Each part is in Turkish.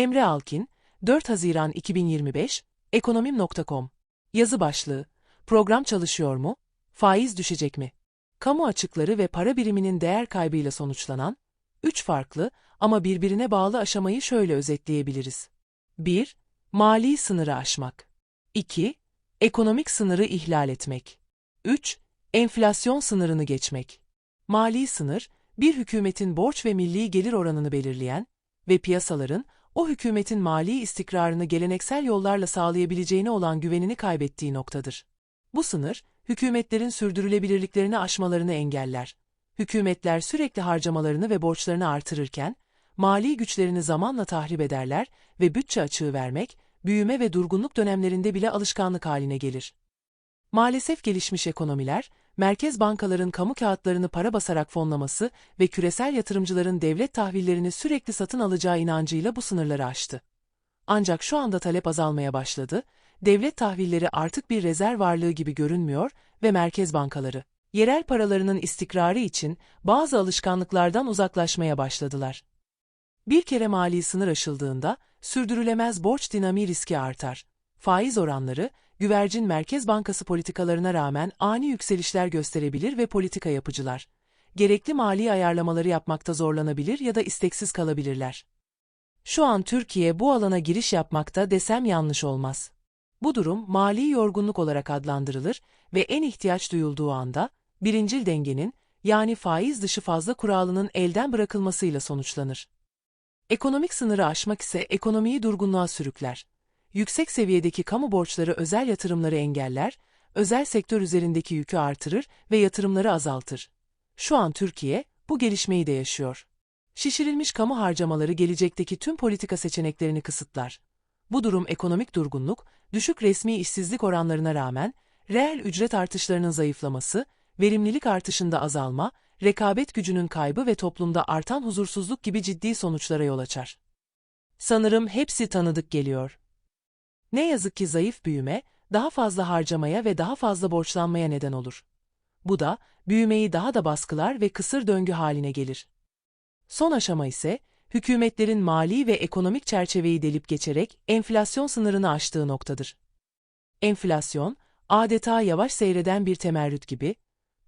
Emre Alkin, 4 Haziran 2025, ekonomim.com. Yazı başlığı, program çalışıyor mu? Faiz düşecek mi? Kamu açıkları ve para biriminin değer kaybıyla sonuçlanan, üç farklı ama birbirine bağlı aşamayı şöyle özetleyebiliriz. 1. Mali sınırı aşmak. 2. Ekonomik sınırı ihlal etmek. 3. Enflasyon sınırını geçmek. Mali sınır, bir hükümetin borç ve milli gelir oranını belirleyen ve piyasaların o hükümetin mali istikrarını geleneksel yollarla sağlayabileceğine olan güvenini kaybettiği noktadır. Bu sınır, hükümetlerin sürdürülebilirliklerini aşmalarını engeller. Hükümetler sürekli harcamalarını ve borçlarını artırırken, mali güçlerini zamanla tahrip ederler ve bütçe açığı vermek, büyüme ve durgunluk dönemlerinde bile alışkanlık haline gelir. Maalesef gelişmiş ekonomiler, merkez bankaların kamu kağıtlarını para basarak fonlaması ve küresel yatırımcıların devlet tahvillerini sürekli satın alacağı inancıyla bu sınırları aştı. Ancak şu anda talep azalmaya başladı, devlet tahvilleri artık bir rezerv varlığı gibi görünmüyor ve merkez bankaları, yerel paralarının istikrarı için bazı alışkanlıklardan uzaklaşmaya başladılar. Bir kere mali sınır aşıldığında, sürdürülemez borç dinamiği riski artar. Faiz oranları, güvercin Merkez Bankası politikalarına rağmen ani yükselişler gösterebilir ve politika yapıcılar, gerekli mali ayarlamaları yapmakta zorlanabilir ya da isteksiz kalabilirler. Şu an Türkiye bu alana giriş yapmakta desem yanlış olmaz. Bu durum mali yorgunluk olarak adlandırılır ve en ihtiyaç duyulduğu anda, birincil dengenin, yani faiz dışı fazla kuralının elden bırakılmasıyla sonuçlanır. Ekonomik sınırı aşmak ise ekonomiyi durgunluğa sürükler. Yüksek seviyedeki kamu borçları özel yatırımları engeller, özel sektör üzerindeki yükü artırır ve yatırımları azaltır. Şu an Türkiye bu gelişmeyi de yaşıyor. Şişirilmiş kamu harcamaları gelecekteki tüm politika seçeneklerini kısıtlar. Bu durum ekonomik durgunluk, düşük resmi işsizlik oranlarına rağmen reel ücret artışlarının zayıflaması, verimlilik artışında azalma, rekabet gücünün kaybı ve toplumda artan huzursuzluk gibi ciddi sonuçlara yol açar. Sanırım hepsi tanıdık geliyor. Ne yazık ki zayıf büyüme, daha fazla harcamaya ve daha fazla borçlanmaya neden olur. Bu da, büyümeyi daha da baskılar ve kısır döngü haline gelir. Son aşama ise, hükümetlerin mali ve ekonomik çerçeveyi delip geçerek enflasyon sınırını aştığı noktadır. Enflasyon, adeta yavaş seyreden bir temerrüt gibi,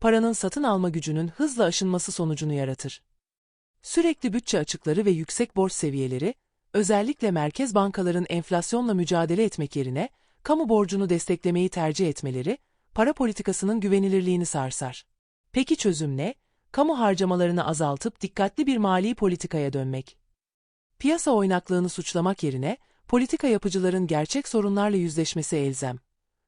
paranın satın alma gücünün hızla aşınması sonucunu yaratır. Sürekli bütçe açıkları ve yüksek borç seviyeleri, özellikle merkez bankaların enflasyonla mücadele etmek yerine, kamu borcunu desteklemeyi tercih etmeleri, para politikasının güvenilirliğini sarsar. Peki çözüm ne? Kamu harcamalarını azaltıp dikkatli bir mali politikaya dönmek. Piyasa oynaklığını suçlamak yerine, politika yapıcıların gerçek sorunlarla yüzleşmesi elzem.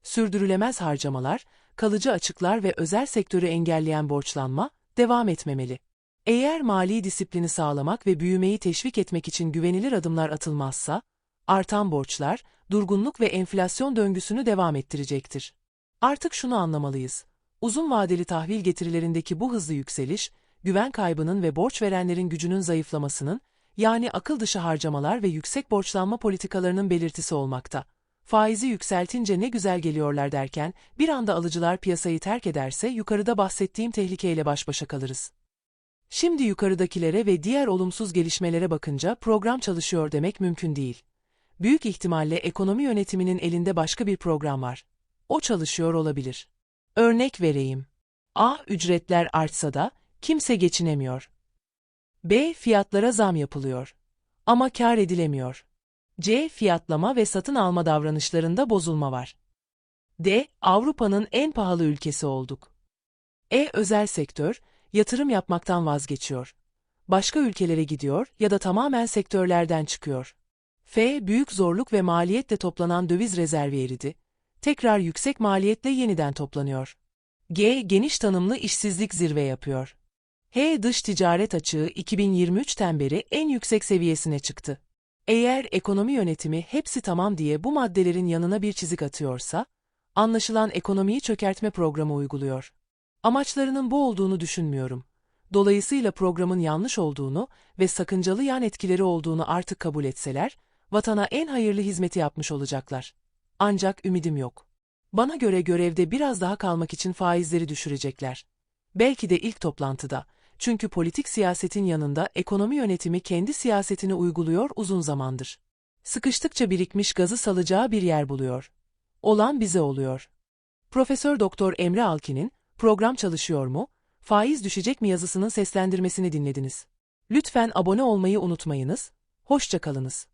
Sürdürülemez harcamalar, kalıcı açıklar ve özel sektörü engelleyen borçlanma devam etmemeli. Eğer mali disiplini sağlamak ve büyümeyi teşvik etmek için güvenilir adımlar atılmazsa, artan borçlar, durgunluk ve enflasyon döngüsünü devam ettirecektir. Artık şunu anlamalıyız. Uzun vadeli tahvil getirilerindeki bu hızlı yükseliş, güven kaybının ve borç verenlerin gücünün zayıflamasının, yani akıl dışı harcamalar ve yüksek borçlanma politikalarının belirtisi olmakta. Faizi yükseltince ne güzel geliyorlar derken, bir anda alıcılar piyasayı terk ederse yukarıda bahsettiğim tehlikeyle baş başa kalırız. Şimdi yukarıdakilere ve diğer olumsuz gelişmelere bakınca program çalışıyor demek mümkün değil. Büyük ihtimalle ekonomi yönetiminin elinde başka bir program var. O çalışıyor olabilir. Örnek vereyim. A. Ücretler artsa da kimse geçinemiyor. B. Fiyatlara zam yapılıyor. Ama kar edilemiyor. C. Fiyatlama ve satın alma davranışlarında bozulma var. D. Avrupa'nın en pahalı ülkesi olduk. E. Özel sektör, yatırım yapmaktan vazgeçiyor. Başka ülkelere gidiyor ya da tamamen sektörlerden çıkıyor. F. Büyük zorluk ve maliyetle toplanan döviz rezervi eridi. Tekrar yüksek maliyetle yeniden toplanıyor. G. Geniş tanımlı işsizlik zirve yapıyor. H. Dış ticaret açığı 2023'ten beri en yüksek seviyesine çıktı. Eğer ekonomi yönetimi hepsi tamam diye bu maddelerin yanına bir çizik atıyorsa, anlaşılan ekonomiyi çökertme programı uyguluyor. Amaçlarının bu olduğunu düşünmüyorum. Dolayısıyla programın yanlış olduğunu ve sakıncalı yan etkileri olduğunu artık kabul etseler, vatana en hayırlı hizmeti yapmış olacaklar. Ancak ümidim yok. Bana göre görevde biraz daha kalmak için faizleri düşürecekler. Belki de ilk toplantıda. Çünkü politik siyasetin yanında ekonomi yönetimi kendi siyasetini uyguluyor uzun zamandır. Sıkıştıkça birikmiş gazı salacağı bir yer buluyor. Olan bize oluyor. Profesör Doktor Emre Alkin'in Program Çalışıyor mu? Faiz düşecek mi yazısının seslendirmesini dinlediniz. Lütfen abone olmayı unutmayınız. Hoşça kalınız.